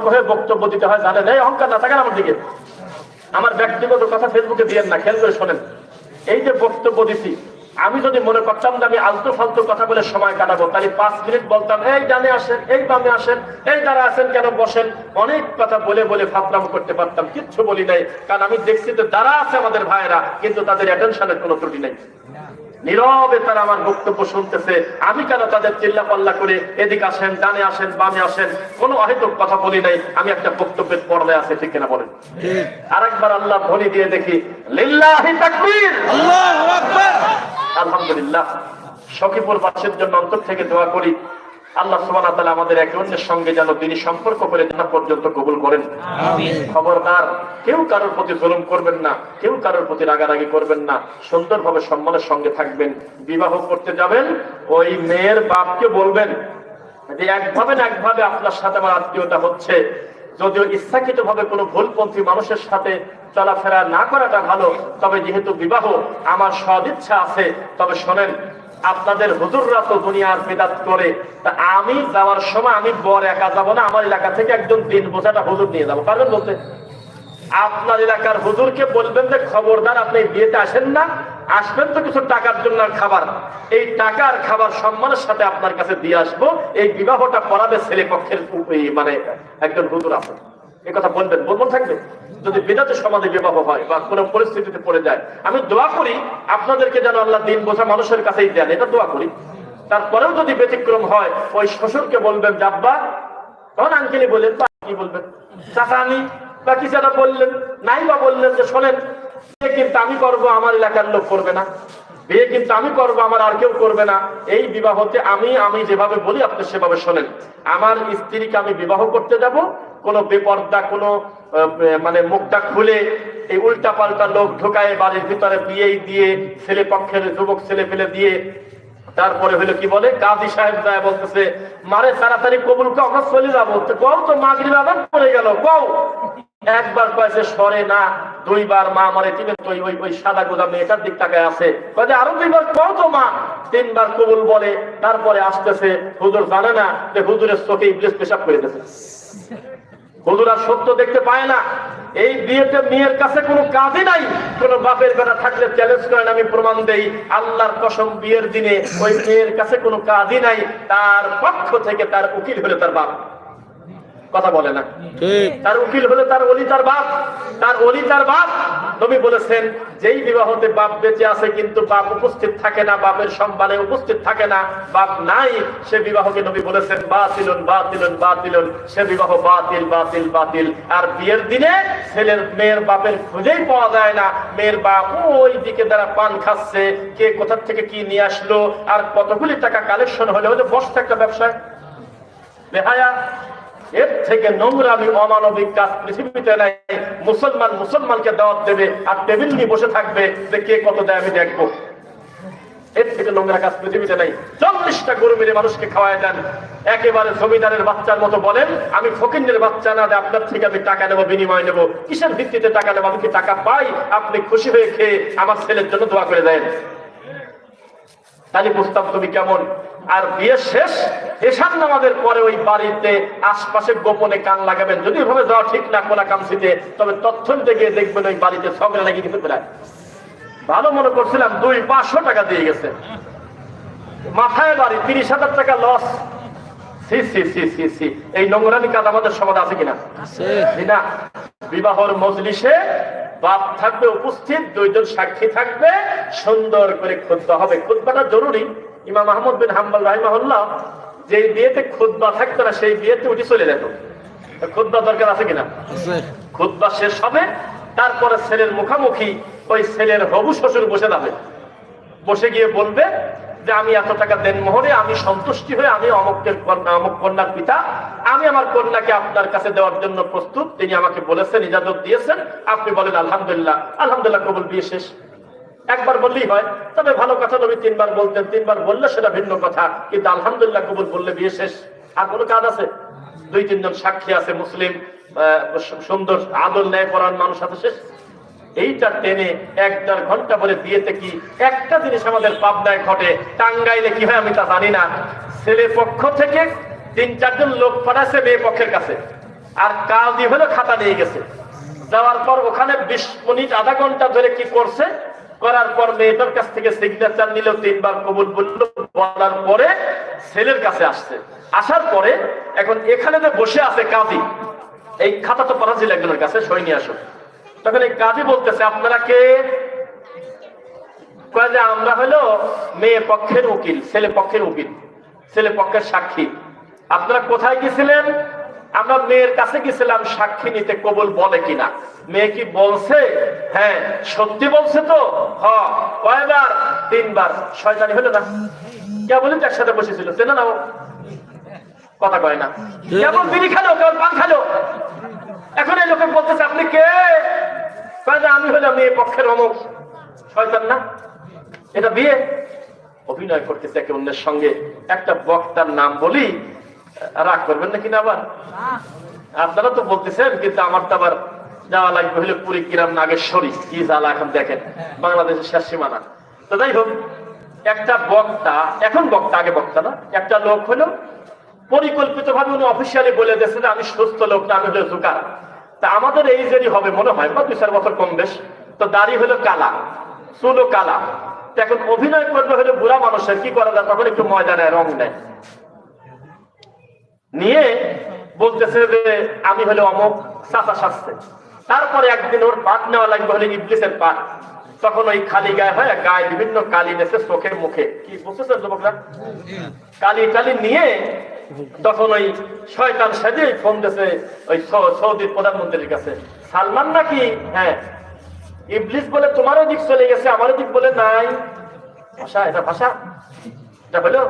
সতর্ক হয়ে বক্তব্য দিতে হয়, জানেন? এই অহংকার না থাকেন আমার দিকে। আমার ব্যক্তিগত কথা ফেসবুকে দিয়েন না, খেয়াল করে শোনেন। এই যে বক্তব্য দিছি, আমি যদি মনে করতাম যে আমি আলতু ফালতু কথা বলে সময় কাটাবো, তাহলে পাঁচ মিনিট বলতাম, এই ডানে আসেন, এই বামে আসেন, এই দ্বারা আসেন কেন, বসেন? অনেক কথা বলে বলে ফাতরাম করতে পারতাম, কিচ্ছু বলি নাই। কারণ আমি দেখছি যে দ্বারা আছে আমাদের ভাইয়েরা, কিন্তু তাদের অ্যাটেনশনের কোনো ত্রুটি নেই। নীরবে তারা আমার বক্তব্য শুনতেছে। আমি কেন তাদের চিল্লা পাল্লা করে এদিকে আসেন ডানে আসেন বামে আসেন? কোনো অহেতুক কথা বলি নাই। আমি একটা বক্তব্যের পর্দায় আছে ঠিক কিনা বলেন? আর একবার আল্লাহ ধ্বনি দিয়ে দেখি লিল্লাহি তাকবীর! আল্লাহু আকবার। আলহামদুলিল্লাহ। সখীপুর বাসের জন্য অন্তর থেকে দোয়া করি। আল্লাহ সুবহানাহু ওয়া আমাদের একে অন্যের সঙ্গে যেন তিনি সম্পর্ক করে জানা পর্যন্ত কবুল করেন। খবরদার কেউ কারোর প্রতি জুলুম করবেন না কেউ কারোর প্রতি রাগারাগি করবেন না সুন্দরভাবে সম্মানের সঙ্গে থাকবেন। বিবাহ করতে যাবেন ওই মেয়ের বাপকে বলবেন যে একভাবে না একভাবে আপনার সাথে আমার আত্মীয়তা হচ্ছে। যদিও ইচ্ছাকৃত ভাবে কোনো ভুলপন্থী মানুষের সাথে চলাফেরা না করাটা ভালো তবে যেহেতু বিবাহ আমার সদিচ্ছা আছে তবে শোনেন আপনাদের হুজুররা তো দুনিয়ার বেদাত করে। তা আমি যাওয়ার সময় আমি বর একা যাব না, আমার এলাকা থেকে একজন দিন বোঝাটা হুজুর নিয়ে যাব। পারবেন বলতে আপনার এলাকার হুজুরকে বলবেন যে, খবরদার, আপনি বিয়েতে আসেন না, আসবেন তো কিছু টাকার জন্য খাবার। এই টাকার খাবার সম্মানের সাথে আপনার কাছে দিয়ে আসব। এই বিবাহটা করাবে ছেলে পক্ষের মানে একজন হুজুর আছে। এই কথা বলবেন বলব থাকবে। যদি বিদাতে সমাজে বিবাহ হয় বা কোনো পরিস্থিতিতে পড়ে যায়, আমি দোয়া করি আপনাদেরকে যেন আল্লাহ দিন বোঝা মানুষের কাছেই দেন, এটা দোয়া করি। তারপরেও যদি ব্যতিক্রম হয়, ওই শ্বশুরকে বলবেন যাব্বা তখন আঙ্কেলি বললেন বা কি বলবেন? চাচা আমি বা কি যারা বললেন নাই বা বললেন যে, শোনেন, বিয়ে কিন্তু আমি করব, আমার এলাকার লোক করবে না। বিয়ে কিন্তু আমি করব, আমার আর কেউ করবে না। এই বিবাহতে আমি আমি যেভাবে বলি, আপনি সেভাবে শোনেন। আমার স্ত্রীকে আমি বিবাহ করতে যাব কোনো বেপর্দা, কোনো মানে মুখটা খুলে এই উল্টা পাল্টা লোক ঢোকায় বাড়ির ভিতরে বিয়েই দিয়ে, ছেলে পক্ষের যুবক ছেলে ফেলে দিয়ে। তারপরে হলো কি বলে? কাজী সাহেব যায় বলতেছে, মারে, তাড়াতাড়ি কবুল আমরা চলে যাব। তো কও তো মাগরিব আদান পড়ে গেল, কও। একবার কয়েছে, সরে না, দুইবার মা মারে তিন ওই ওই ওই সাদা গোদা মেয়েটার দিক তাকায় আছে। কয়ে আরও দুইবার কও তো মা। তিনবার কবুল বলে, তারপরে আসতেছে, হুজুর জানে না, যে হুজুরের চোখে ইবলিস পেশাব করে দিয়েছে। আর সত্য দেখতে পায় না। এই বিয়েতে মেয়ের কাছে কোনো কাজই নাই। কোনো বাপের বেটা থাকলে চ্যালেঞ্জ করেন, আমি প্রমাণ দেই। আল্লাহর কসম, বিয়ের দিনে ওই মেয়ের কাছে কোনো কাজই নাই। তার পক্ষ থেকে তার উকিল হলে তার বাপ। কথা বলে না। তার উকিল হলে তার অলি তার বাপ। তার অলি তার বাপ। নবী বলেছেন যেই বিবাহতে বাপ বেঁচে আছে কিন্তু বাপ উপস্থিত থাকে না বাপের সম্মানে উপস্থিত থাকে না বাপ নাই সে বিবাহকে নবী বলেছেন বাতিলুন বাতিলুন বাতিলুন। সে বিবাহ বাতিল বাতিল বাতিল। আর বিয়ের দিনে ছেলের মেয়ের বাপের খুঁজেই পাওয়া যায় না। মেয়ের বাপ ওই দিকে দ্বারা পান খাচ্ছে কে কোথা থেকে কি নিয়ে আসলো আর কতগুলি টাকা কালেকশন হলে যে বসতে একটা ব্যবসায়? বেহায়া। এর থেকে নোংরামি, অমানবিক কাজ পৃথিবীতে নাই। মুসলমান মুসলমানকে দাওয়াত দেবে আর টেবিল নিয়ে বসে থাকবে যে কে কত দেয় আমি দেখব। এর থেকে নোংরা কাজ পৃথিবীতে নাই। চল্লিশটা গরু মেরে মানুষকে খাওয়ায় দেন। একেবারে জমিদারের বাচ্চার মতো বলেন, আমি ফকিন্দের বাচ্চা না, আপনার থেকে আমি টাকা নেব, বিনিময় নেব। কিসের ভিত্তিতে টাকা নেব? আমি কি টাকা পাই? আপনি খুশি হয়ে খেয়ে আমার ছেলের জন্য দোয়া করে দেন। তাহলে বুঝতাম তুমি কেমন। আর বিয়ে শেষ এসান নামাজের পরে ওই বাড়িতে আশপাশে গোপনে কান লাগাবেন। যদি এভাবে যাওয়া ঠিক না কোনা কামসিতে তবে তথ্য নিতে গিয়ে দেখবেন ওই বাড়িতে ঝগড়া লাগিয়ে দিতে প্রায় ভালো মনে করছিলাম দুই পাঁচশো টাকা দিয়ে গেছে। মাথায় বাড়ি তিরিশ হাজার টাকা লস সি সি সি সি সি এই নোংরামি কাজ আমাদের সমাজ আছে কিনা? না। বিবাহর মজলিসে বাপ থাকবে উপস্থিত দুইজন সাক্ষী থাকবে সুন্দর করে খুদ্া হবে। খুদ্াটা জরুরি। ইমাম আহমদ বিন হাম্বাল রাহিমাহুল্লাহ যে বিয়েতে খুদ্া থাকতো না সেই বিয়েতে উঠে চলে যেত। খুদ্া দরকার আছে কিনা? খুদ্া শেষ হবে তারপরে ছেলের মুখামুখি ওই ছেলের হবু শ্বশুর বসে যাবে। বসে গিয়ে বলবে যে আমি এত টাকা দেন মোহরে, আমি সন্তুষ্টি হয়ে আমি অমকের কন্যা, অমক কন্যার পিতা, আমি আমার কন্যাকে আপনার কাছে দেওয়ার জন্য প্রস্তুত। তিনি আমাকে বলেছেন, ইজাজত দিয়েছেন। আপনি বলেন, আলহামদুলিল্লাহ আলহামদুলিল্লাহ, কবুল বিয়ে শেষ। একবার বললেই হয়, তবে ভালো কথা নবী তিনবার বলতেন, তিনবার বললে সেটা ভিন্ন কথা, কিন্তু আলহামদুলিল্লাহ, কবুল বললে বিয়ে শেষ। আর কোনো কাজ আছে? দুই, তিনজন সাক্ষী আছে, মুসলিম সুন্দর আদল ন্যায় পরায়ণ মানুষ আছে শেষ। এইটা টেনে এক দেড় ঘণ্টা বলে বিয়েতে কি? একটা জিনিস আমাদের পাবনায় ঘটে, টাঙ্গাইলে কি হয় আমি তা জানি না। ছেলে পক্ষ থেকে তিন চারজন লোক পাঠাচ্ছে মেয়ে পক্ষের কাছে। আর কাজী হলো খাতা নিয়ে গেছে। যাওয়ার পর ওখানে বিশ মিনিট, আধা ঘণ্টা ধরে কি করছে? করার পর মেয়েটার কাছ থেকে সিগনেচার নিল তিনবার কবুল বলল বলার পরে ছেলের কাছে আসছে। আসার পরে এখন এখানে যে বসে আছে কাজী, এই খাতা তো পড়া ছিল একজনের কাছে সই নিয়ে আসো তখন এই কাজী বলতেছে, আপনারা কে? যে, আমরা হলো মেয়ে পক্ষের উকিল, ছেলে পক্ষের উকিল, ছেলে পক্ষের সাক্ষী। আপনারা কোথায় গেছিলেন? আমরা মেয়ের কাছে গেছিলাম, সাক্ষী নিতে কবুল বলে কিনা। মেয়ে কি বলছে? হ্যাঁ সত্যি বলছে তো? হ, কয়বার? তিনবার। শয়তানি হলো না? কেবলই তো একসাথে বসেছিল। চেনে না? কথা কয় না। কেবল বিড়ি খেলো, কেবল পান খেলো। এখন এই লোকে বলতেছে, আপনি কে? আমি হলাম মেয়ে পক্ষের অমুক শয়তান না? এটা বিয়ে? অভিনয় করতেছে একে অন্যের সঙ্গে। একটা বক্তার নাম বলি, রাগ করবেন না আবার? আপনারা তো বলতেছেন, কিন্তু আমার তো আবার যাওয়া লাগবে হলে পুরী কিরাম নাগেশ্বরী। কি জ্বালা এখন দেখেন, বাংলাদেশের শেষ সীমানা। তো যাই হোক, একটা বক্তা, এখন বক্তা, আগে বক্তা না, একটা লোক হলো পরিকল্পিত ভাবে উনি অফিসিয়ালি বলে দিয়েছে যে আমি সুস্থ লোক না, আমি হলো জুকার। তা আমাদের এই যদি হবে, মনে হয় বা দুই চার বছর কম বেশ। তো দাড়ি হলো কালা চুলো কালা। এখন অভিনয় করবে হলে বুড়া মানুষের কি করা যায়? তখন একটু ময়দা নেয় রং নেয়। নিয়ে বলতেছে যে, আমি হলে অমুক চাচা শাস্তে তারপরে একদিন ওর পাট নেওয়া লাগবে হলে ইবলিসের পাট তখন ওই খালি গায়ে হয় গায়ে বিভিন্ন কালি নেছে চোখে মুখে। কি বুঝতেছেন যুবকরা? কালি টালি নিয়ে তখন ওই শয়তান সেজে ফোন দিয়েছে ওই সৌদির প্রধানমন্ত্রীর কাছে। সালমান নাকি? হ্যাঁ। ইবলিস বলে, তোমারও দিক চলে গেছে, আমারও দিক বলে নাই। ভাষা, এটা ভাষা? এটা হলো?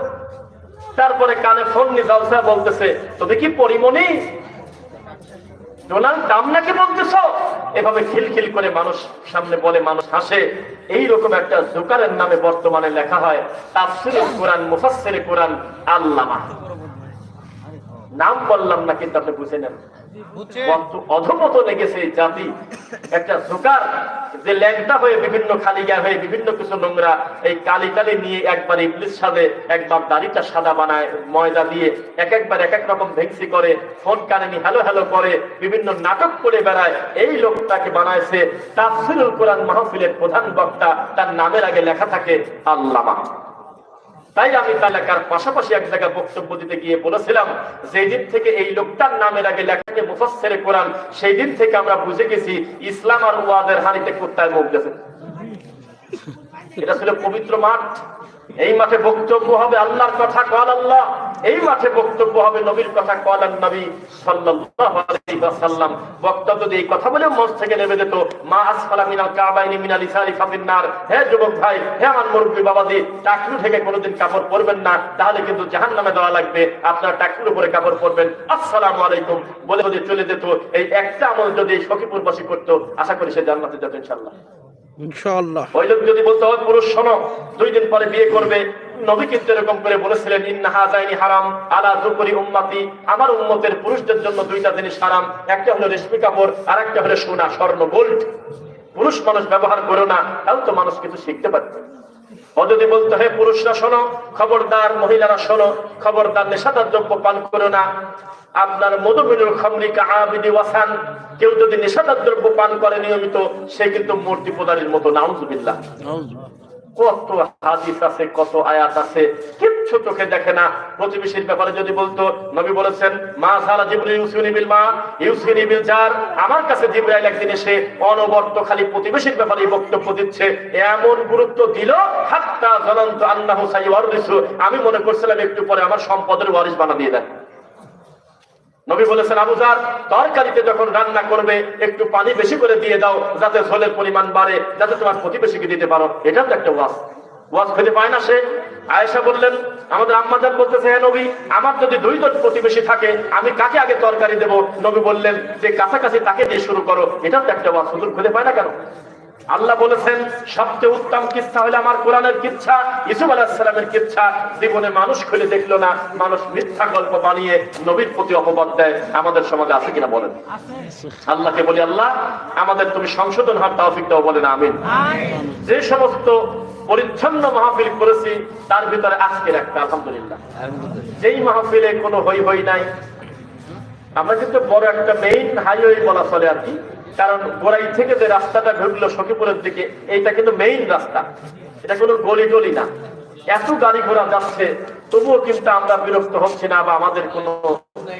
তারপরে কানে ফোন নিয়ে বলতেছে তবে কি পরিমণি? ডোনাল্ড দাম নাকি বলতেছ? এভাবে খিলখিল করে মানুষ সামনে বলে, মানুষ হাসে। এই রকম একটা জুকারের নামে বর্তমানে লেখা হয় তাফসিরে কোরআন মুফাসসিরে কোরআন, আল্লামা। নাম বললাম না কিন্তু আপনি বুঝে নেন। অধমত লেগেছে জাতি। একটা জোকার যে ল্যাংটা হয়ে বিভিন্ন খালিগা হয়ে বিভিন্ন কিছু নোংরা এই কালি কালি নিয়ে একবার ইবলিস সাদে একবার দাড়িটা সাদা বানায় ময়দা দিয়ে এক একবার এক এক রকম ভেংসি করে ফোন কানে হ্যালো হ্যালো করে বিভিন্ন নাটক করে বেড়ায় এই লোকটাকে বানাইছে তাফসিরুল কোরআন মাহফিলের প্রধান বক্তা তার নামের আগে লেখা থাকে আল্লামা। তাই আমি তালাকার পাশাপাশি এক জায়গায় বক্তব্য দিতে গিয়ে বলেছিলাম যে দিন থেকে এই লোকটার নামের আগে লেখাকে মুফাসসিরে কোরআন সেই দিন থেকে আমরা বুঝে গেছি ইসলাম আর ওয়াদের হানিতে কোথায় মুখ গেছে। এটা ছিল পবিত্র মাঠ। এই মাঠে বক্তব্য হবে আল্লাহর কথা, কল আল্লাহ। এই মাঠে বক্তব্য হবে নবীর কথা, কল নবী সাল্লাল্লাহু আলাইহি ওয়াসাল্লাম। বক্তা যদি এই কথা বলে মঞ্চ থেকে নেমে যেত, মা আসফালা মিনাল কাবাইনি মিনাল ইসারি হে যুবক ভাই, হে আমার মুরব্বী থেকে কোনোদিন কাপড় পরবেন না, তাহলে কিন্তু জাহান্নামে দেওয়া লাগবে, আপনার টাকলুর উপরে কাপড় পরবেন। আসসালামু আলাইকুম বলে যদি চলে যেত, এই একটা আমল যদি সখীপুরবাসী করতো, আশা করি সে জান্নাতে যেত ইনশাআল্লাহ। পুরুষ জিনিস হারাম, একটা স্বর্ণ পুরুষ মানুষ ব্যবহার করো না, তাহলে তো মানুষ কিছু শিখতে পারবে। ও যদি বলতে হয় পুরুষরা, শোনো, খবরদার, মহিলারা, শোনো, খবরদার, নেশাদার দ্রব্য পান করো না। আপনার মধুমিনুল খামরিকা আবিদি ওয়াসান কেউ যদি নেশাদার দ্রব্য পান করে নিয়মিত সে কিন্তু মূর্তি প্রদানের মতো নাউজুবিল্লাহ। কত হাদিস আছে কত আয়াত আছে কিচ্ছু চোখে দেখে না। প্রতিবেশীর ব্যাপারে যদি বলতো নবী বলেছেন মা সারা জিবরিল ইউসিনি বিল মা ইউসিনি বিল জার। আমার কাছে জিবরাইল একদিন এসে অনবর্ত খালি প্রতিবেশীর ব্যাপারে বক্তব্য দিচ্ছে এমন গুরুত্ব দিল? হাত্তা জানান্ত আন্নাহু সাইওয়ারিসু আমি মনে করছিলাম একটু পরে আমার সম্পদের ওয়ারিস বানা দিয়ে দেয় নবী বলেছেন আবুজার তরকারিতে যখন রান্না করবে, একটু পানি বেশি করে দিয়ে দাও, যাতে ঝোলের পরিমাণ বাড়ে, যাতে তোমার প্রতিবেশীকে দিতে পারো। এটাও তো একটা ওয়াজ। ওয়াজ খেতে পায় না সে। আয়েশা বললেন, আমাদের আম্মাজান বলতেছে হ্যাঁ নবী, আমার যদি দুই জন প্রতিবেশী থাকে, আমি কাকে আগে তরকারি দেব? নবী বললেন, যে কাছাকাছি তাকে দিয়ে শুরু করো। এটাও তো একটা ওয়াজ, হুজুর খুঁজে পায় না কেন? আল্লাহ বলেছেন সবচেয়ে উত্তম কিচ্ছা হলো আমার কোরআনের কিচ্ছা ইসুফ আলাহিসাল্লামের কিচ্ছা। জীবনে মানুষ খুলে দেখল না মানুষ মিথ্যা গল্প বানিয়ে নবীর প্রতি অপবাদ দেয়। আমাদের সমাজে আছে কিনা বলেন? আল্লাহকে বলি আল্লাহ আমাদের তুমি সংশোধন হওয়ার তাওফিক দাও বলেন আমিন। যে সমস্ত পরিচ্ছন্ন মাহফিল করেছি তার ভিতরে আজকের একটা আলহামদুলিল্লাহ। যেই মাহফিলে কোনো হই হই নাই আমরা কিন্তু বড় একটা মেইন হাইওয়ে বলা চলে আর কি। কারণ গোড়াই থেকে যে রাস্তাটা ঢুকলো সখীপুরের দিকে এইটা কিন্তু মেইন রাস্তা। এটা কোনো গলি গলি না। এত গাড়ি ঘোড়া যাচ্ছে তবুও কিন্তু আমরা বিরক্ত হচ্ছি না বা আমাদের কোনো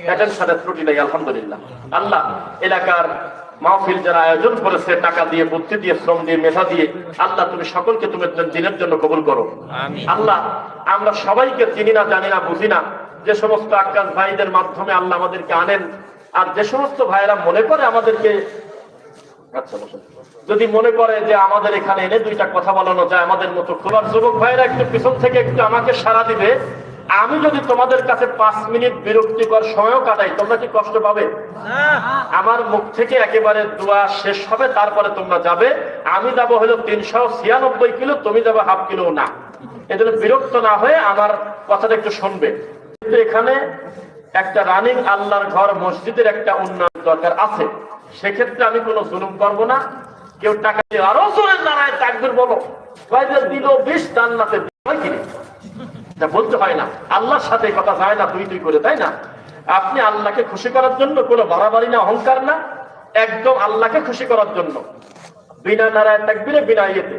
অ্যাটেনশনের ত্রুটি নেই আলহামদুলিল্লাহ। আল্লাহ এলাকার মাহফিল যারা আয়োজন করেছে টাকা দিয়ে বুদ্ধি দিয়ে শ্রম দিয়ে মেধা দিয়ে আল্লাহ তুমি সকলকে তুমি দিনের জন্য কবুল করো। আল্লাহ আমরা সবাইকে চিনি না জানি না বুঝি না। যে সমস্ত আকাশ ভাইদের মাধ্যমে আল্লাহ আমাদেরকে আনেন আর যে সমস্ত ভাইয়েরা মনে করে আমাদেরকে। যদি মনে করে যে আমাদের এখানে এনে দুইটা কথা বলানো যায় আমাদের মতো খোলার যুবক ভাইয়েরা একটু পিছন থেকে একটু আমাকে সারা দিবে, আমি যদি তোমাদের কাছে পাঁচ মিনিট বিরক্তিকর সময়ও কাটাই, তোমরা কি কষ্ট পাবে? আমার মুখ থেকে একেবারে দোয়া শেষ হবে, তারপরে তোমরা যাবে। আমি যাব হলো তিনশো ছিয়ানব্বই কিলো, তুমি যাবে হাফ কিলো না। এজন্য বিরক্ত না হয়ে আমার কথাটা একটু শুনবে। কিন্তু এখানে একটা রানিং আল্লাহর ঘর, মসজিদের একটা উন্নয়ন দরকার আছে। সেক্ষেত্রে আমি কোনো জুলুম করব না। কেউ টাকা দিয়ে আরও জোরে দাঁড়ায় তাকবির বলো দিল বিশ জান্নাতে বলতে হয় না। আল্লাহর সাথে কথা যায় না তুই তুই করে, তাই না? আপনি আল্লাহকে খুশি করার জন্য কোনো বাড়াবাড়ি না, অহংকার না, একদম আল্লাহকে খুশি করার জন্য। বিনা নারায় তাকবিরে, বিনা ইয়েতে।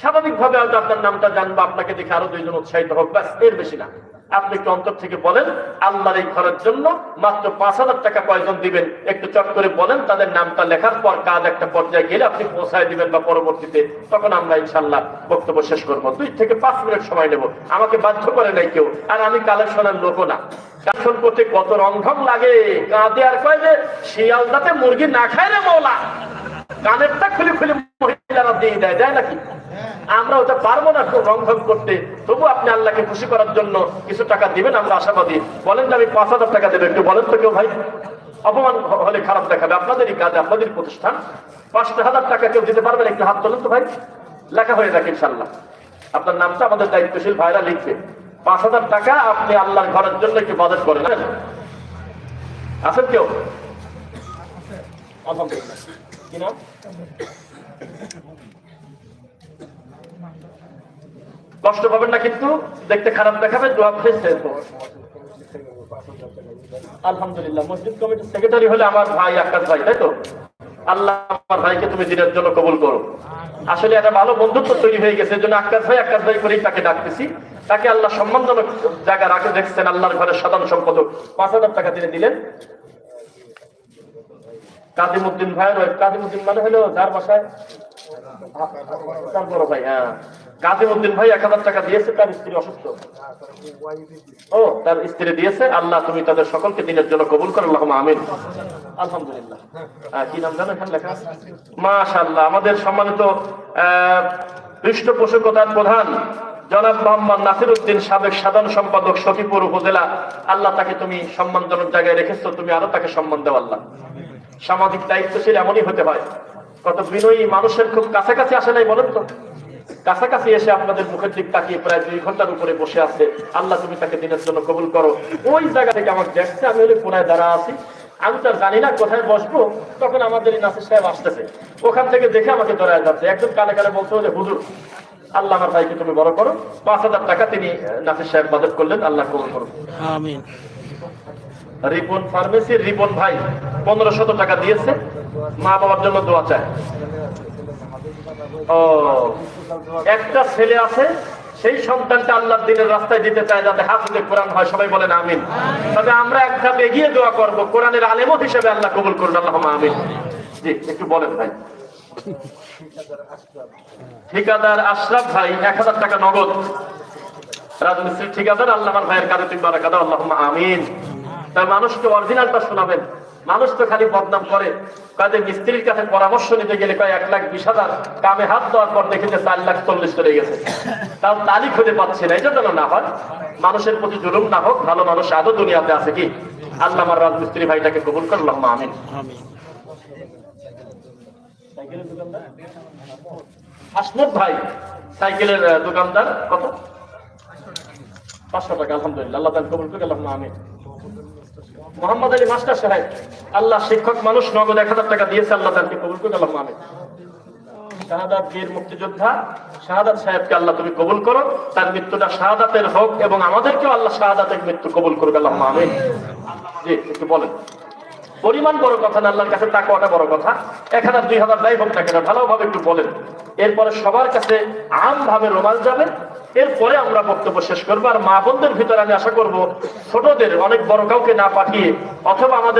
স্বাভাবিকভাবে হয়তো আপনার নামটা জানব, আপনাকে দেখে আরও দুইজন উৎসাহিত হোক, ব্যাস, এর বেশি না। আপনি একটু অন্তর থেকে বলেন, আল্লাহর এই ঘরের জন্য মাত্র পাঁচ হাজার টাকা কয়জন দিবেন। একটু চট করে বলেন, তাদের নামটা লেখার পর কাজ একটা পর্যায়ে গেলে আপনি পৌঁছায় দিবেন বা পরবর্তীতে। তখন আমরা ইনশাল্লাহ বক্তব্য শেষ করব। দুই থেকে পাঁচ মিনিট সময় নেব। আমাকে বাধ্য করে নাই কেউ। আর আমি কালেকশনের লোকও না। কালেকশন করতে কত রংঢং লাগে, কাঁদে আর কয় যে, শিয়ালদাতে মুরগি না খায় রে মৌলা। কানেরটা খুলে খুলে মহিলারা দিয়ে দেয় দেয় নাকি? আমরা ওটা পারব না রং ভং করতে। তবু আপনি আল্লাহকে খুশি করার জন্য কিছু টাকা দিবেন, আমরা আশাবাদী। বলেন যে আমি পাঁচ হাজার টাকা দেবো, একটু বলেন তো কেউ ভাই। অপমান হলে খারাপ দেখাবে, আপনাদেরই কাজে, আপনাদের প্রতিষ্ঠান। পাঁচটা হাজার টাকা কেউ দিতে পারবেন একটু হাত তোলেন তো ভাই। লেখা হয়ে যাক ইনশাল্লাহ আপনার নামটা আমাদের দায়িত্বশীল ভাইরা লিখবে। পাঁচ হাজার টাকা আপনি আল্লাহর ঘরের জন্য একটু বাজেট করেন? আছেন কেউ? কষ্ট পাবেন না কিন্তু। দেখতে খারাপ দেখাবে আলহামদুলিল্লাহ, মসজিদ কমিটির সেক্রেটারি হলে আমার ভাই, আকাশ ভাই, তাই তো? আল্লাহ আমার ভাইকে তুমি দিনের জন্য কবুল করো। আসলে একটা ভালো বন্ধুত্ব তৈরি হয়ে গেছে জন্য আকাশ ভাই আকাশ ভাই করেই তাকে ডাকতেছি। তাকে আল্লাহ সম্মানজনক জায়গা রাখে, দেখছেন আল্লাহর ঘরের সাধারণ সম্পাদক। পাঁচ হাজার টাকা তিনি দিলেন। কাদিমুদ্দিন ভাইয়ের ওই কাদিমুদ্দিন মানে হলো যার বাসায় তার বড় ভাই হ্যাঁ। কাদিমুদ্দিন ভাই এক হাজার টাকা দিয়েছে, তার স্ত্রী অসুস্থ। ও, তার স্ত্রী দিয়েছে, আল্লাহ তুমি তাদের সকলকে দিনের জন্য কবুল করো আল্লাহ আমিন। আলহামদুলিল্লাহ। কি নাম জানো এখানে লেখা মাশাআল্লাহ, আমাদের সম্মানিত পৃষ্ঠপোষকতার প্রধান জনাব মোহাম্মদ নাসির উদ্দিন সাবেক সাধারণ সম্পাদক সখীপুর উপজেলা। আল্লাহ তাকে তুমি সম্মানজনক জায়গায় রেখেছো, তুমি আরও তাকে সম্মান দেওয়া আল্লাহ। সামাজিক দায়িত্বশীল এমনই হতে হয়। কত বিনয়ী মানুষের খুব কাছাকাছি আসে নাই বলেন তো? কাছাকাছি এসে আপনাদের মুখের দিক তাকিয়ে প্রায় দুই ঘণ্টার উপরে বসে আছে। আল্লাহ, তুমি তাকে দিনের জন্য কবুল করো। ওই জায়গা থেকে আমাকে দেখছে আমি হলে কোনায় দাঁড়া আছি। আমি তো জানি না কোথায় বসবো। তখন আমাদের এই নাসির সাহেব আসতেছে। ওখান থেকে দেখে আমাকে ধরায় যাচ্ছে। একজন কানে কানে বলছে যে হুজুর, আল্লাহ আমার ভাইকে তুমি বড় করো। পাঁচ হাজার টাকা তিনি নাসির সাহেব বাজেট করলেন। আল্লাহ কবুল করো আমিন। রিপন ফার্মেসির রিপন ভাই পনেরো শত টাকা দিয়েছে। মা বাবার জন্য দোয়া চায়। ও, একটা ছেলে আছে, সেই সন্তানটা আল্লাহর দিনের রাস্তায় দিতে চায় যাতে হাফিজে কোরআন হয়, সবাই বলেন আমিন। তবে আমরা এক ধাপ এগিয়ে দোয়া করব, কোরআনের আলেমত হিসেবে আল্লাহ কবুল করুন আল্লাহ আমিন। জি, একটু বলেন ভাই। ঠিকাদার আশরাফ ভাই, এক হাজার টাকা নগদ। রাজমিস্ত্রি ঠিকাদার আল্লাহ ভাইয়ের কাজে তুমি বারাকা দাও আল্লাহ আমিন। তাই মানুষকে অরিজিনালটা শোনাবেন। মানুষ তো খালি বদনাম করে। কাজে মিস্ত্রির কাছে পরামর্শ নিতে গেলে কয় এক লাখ বিশ হাজার, কামে হাত দেওয়ার পর দেখে যে চার লাখ চল্লিশ চলে গেছে। তাও তালি খুঁজে পাচ্ছে না এই জন্য না হয়। মানুষের প্রতি জুলুম না হোক, ভালো মানুষ আদৌ দুনিয়াতে আছে কি? আল্লাহ আমার রাজমিস্ত্রি ভাইটাকে কবুল করলাম আমিন। সাইকেলের ভাই, সাইকেলের দোকানদার, কত? পাঁচশো টাকা, আলহামদুলিল্লাহ, আল্লাহ কবুল করে আল্লাহ আমিন। মোহাম্মদ আলী মাস্টার সাহেব, আল্লাহ শিক্ষক মানুষ নগদ এক হাজার টাকা দিয়েছে, আল্লাহ তাকে কবুল করে আল্লাহ মানে শাহাদাত বীর মুক্তিযোদ্ধা, শাহাদাত সাহেবকে আল্লাহ তুমি কবুল করো, তার মৃত্যুটা শাহাদাতের হোক এবং আমাদেরকেও আল্লাহ শাহাদাতের মৃত্যু কবুল করবে আল্লাহ আমিন। জি, একটু বলেন। পরিমাণ বড় কথা না, আল্লাহর কাছে তাকওয়াটা বড় কথা। এক হাজার, দুই হাজার যাই হোক না কেন, ভালোভাবে একটু বলেন। এরপরে সবার কাছে আম ভাবে রোমাল যাবে এরপরে আমরা বক্তব্য শেষ করব। আর মা বোনদের ভিতরে আমি আশা করব, ছোটদের অনেক বড় কাউকে না পাঠিয়ে অথবা আমাদের